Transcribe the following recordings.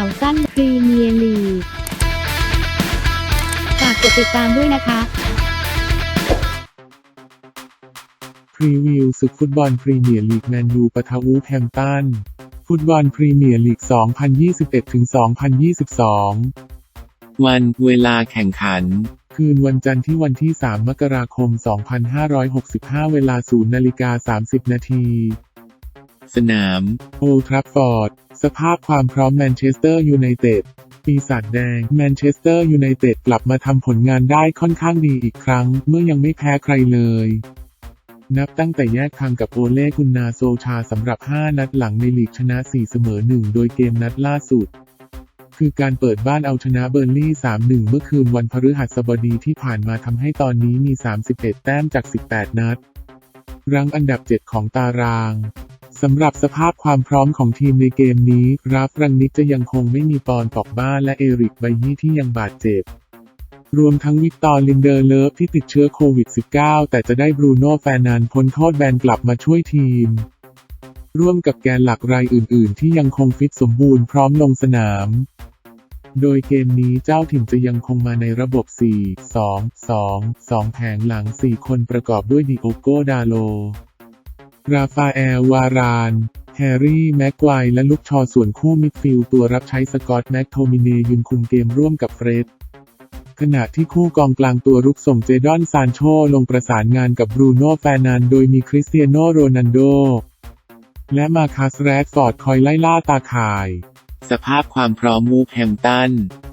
าวสั้นพรีเมียร์ลีกฝากกดติดตามด้วยนะคะ พรีวิวศึกฟุตบอลพรีเมียร์ลีกแมนยูปะทะวูฟแฮมป์ตัน ฟุตบอลพรีเมียร์ลีก 2021-2022 วันเวลาแข่งขัน คืนวันจันทร์ที่วันที่ 3 มกราคม 2565 เวลา 0นาฬิกา30 นาที สนามโอลทรัฟฟอร์ด สภาพความพร้อมแมนเชสเตอร์ยูไนเต็ดปีศาจแดงแมนเชสเตอร์ยูไนเต็ดกลับมาทำผลงานได้ค่อนข้างดีอีกครั้ง เมื่อยังไม่แพ้ใครเลย นับตั้งแต่แยกทางกับโอเล่กุนนาโซชาสำหรับ 5 นัดหลังในลีกชนะ 4 เสมอ 1 โดยเกมนัดล่าสุด คือการเปิดบ้านเอาชนะเบอร์ลี่ 3-1 เมื่อคืนวันพฤหัสบดีที่ผ่านมาทำให้ตอนนี้มี 31 แต้มจาก 18 นัด รั้งอันดับ 7 ของตาราง สำหรับสภาพความพร้อมของทีมในเกมนี้ ราฟรังนิกจะยังคงไม่มีปอนปอกบ้าและเอริกไบยี่ที่ยังบาดเจ็บ รวมทั้งวิกตอร์ลินเดอร์เลิฟที่ติดเชื้อโควิด -19 แต่จะได้บรูโน่แฟนานพ้นโทษแบนกลับมาช่วยทีม ร่วมกับแกนหลักรายอื่น ๆ ที่ยังคงฟิตสมบูรณ์พร้อมลงสนาม โดยเกมนี้เจ้าถิ่นจะยังคงมาในระบบ 4 2 2 2 แผงหลัง 4 คนประกอบด้วยดิโอโกดาโล ราฟาเอล วาราน แฮร์รี่ แม็กไกวร์และลุกชอส่วนคู่มิดฟิลด์ตัวรับใช้สกอตแม็กโทมิเนยืนคุมเกมร่วมกับเฟรดขณะที่คู่กองกลางตัวรุกส่งเจดอนซานโชลงประสานงานกับบรูโน่แฟร์นันด์โดยมีคริสเตียโนโรนันโด และมาคัสแรดฟอร์ดคอยไล่ล่าตาข่าย สภาพความพร้อมมูฟแฮมป์ตัน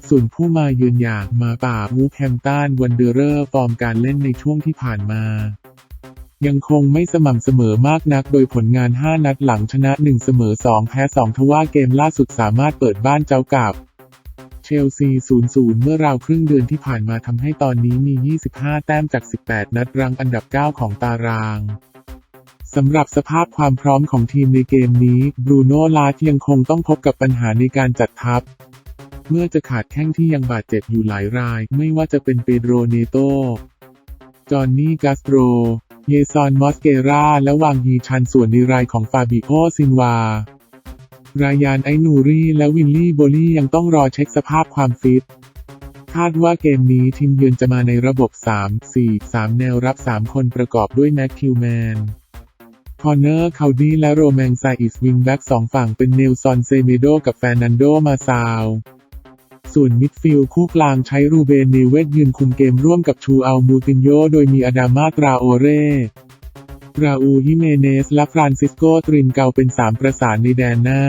ส่วนผู้มาเยือนอย่างมาป่าวูฟแฮมป์ตันวันเดอเรอร์ฟอร์มการเล่นในช่วงที่ผ่านมา ยังคงไม่สม่ำเสมอมากนักโดยผลงาน 5 นัดหลังชนะ 1 เสมอ 2 แพ้ 2 ทว่าเกมล่าสุดสามารถเปิดบ้านเจ้ากับเชลซี 0-0 เมื่อราวครึ่งเดือนที่ผ่านมาทำให้ตอนนี้มี 25 แต้มจาก 18 นัดรังอันดับ 9 ของตารางสำหรับสภาพความพร้อมของทีมในเกมนี้ บรูโน่ลาร์ยังคงต้องพบกับปัญหาในการจัดทัพ เมื่อจะขาดแข้งที่ยังบาดเจ็บอยู่หลายราย ไม่ว่าจะเป็นเปโดรเนโต จอห์นนี่กาสโตร เยซอนมอสเกราและวางฮีชันส่วนในรายของฟาบิโอซินวา รายานไอนูรี่ และวินลี่โบลี่ยังต้องรอเช็คสภาพความฟิต คาดว่าเกมนี้ทีมเยือนจะมาในระบบ 3 4 3 แนวรับ 3 คนประกอบด้วยแม็กคิวแมนคอนเนอร์คาวดี้และโรแมงไซอิสวิงแบ็กสองฝั่งเป็นเนลซอนเซเมโดกับแฟนันโดมาซาว ส่วนมิดฟิลด์คู่กลางใช้รูเบนเนเวตยืนคุมเกมร่วมกับชูอัลมูตินโยโดยมีอดามาตราโอเร่ราอูฮิเมเนส และฟรานซิสโกตรินเกาเป็นสามประสานในแดนหน้า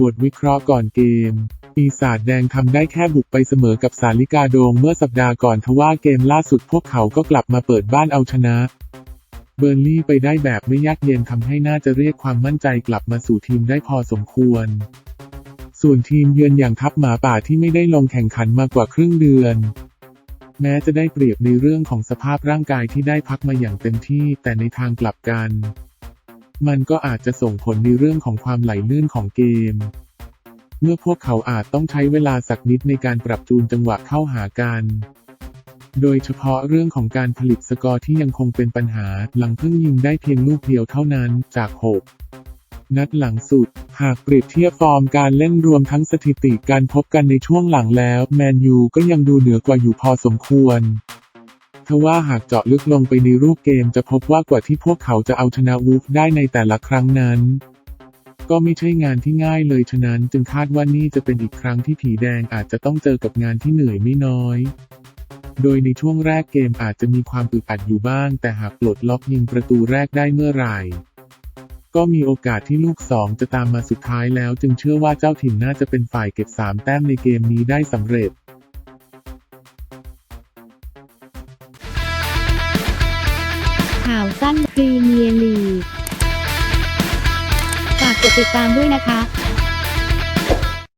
บทวิเคราะห์ก่อนเกม ปีศาจแดงทำได้แค่บุกไปเสมอกับสาลิกาโดงเมื่อสัปดาห์ก่อนทว่าเกมล่าสุดพวกเขาก็กลับมาเปิดบ้านเอาชนะ เบอร์ลี่ไปได้แบบไม่ยากเย็นทำให้น่าจะเรียกความมั่นใจกลับมาสู่ทีมได้พอสมควร ส่วนทีมเยือนอย่างทัพหมาป่าที่ไม่ได้ลงแข่งขันมากว่าครึ่งเดือน แม้จะได้เปรียบในเรื่องของสภาพร่างกายที่ได้พักมาอย่างเต็มที่แต่ในทางกลับกัน มันก็อาจจะส่งผลในเรื่องของความไหลลื่นของเกม เมื่อพวกเขาอาจต้องใช้เวลาสักนิดในการปรับจูนจังหวะเข้าหากันโดยเฉพาะเรื่องของการผลิตสกอร์ที่ยังคงเป็นปัญหา หลังเพิ่งยิงได้เพียงลูกเดียวเท่านั้นจาก 6 นัดหลังสุด หากเปรียบเทียบฟอร์มการเล่นรวมทั้งสถิติการพบกันในช่วงหลังแล้ว แมนยูก็ยังดูเหนือกว่าอยู่พอสมควรทว่าหากเจาะลึกลงไปในรูปเกมจะพบว่ากว่าที่พวกเขาจะเอาชนะวูฟได้ในแต่ละครั้งนั้น ก็ไม่ใช่งานที่ง่ายเลยฉะนั้นจึงคาดว่านี่จะเป็นอีกครั้งที่ผีแดงอาจจะต้องเจอกับงานที่เหนื่อยไม่น้อย โดยในช่วงแรกเกมอาจจะมีความอึดอัดอยู่บ้าง แต่หากปลดล็อกยิงประตูแรกได้เมื่อไหร่ ก็มีโอกาสที่ลูกสองจะตามมาสุดท้ายแล้ว จึงเชื่อว่าเจ้าถิ่นน่าจะเป็นฝ่ายเก็บ 3 แต้มในเกมนี้ได้สำเร็จข่าวสั้นพรีเมียร์ลีกฝากกดติดตามด้วยนะคะ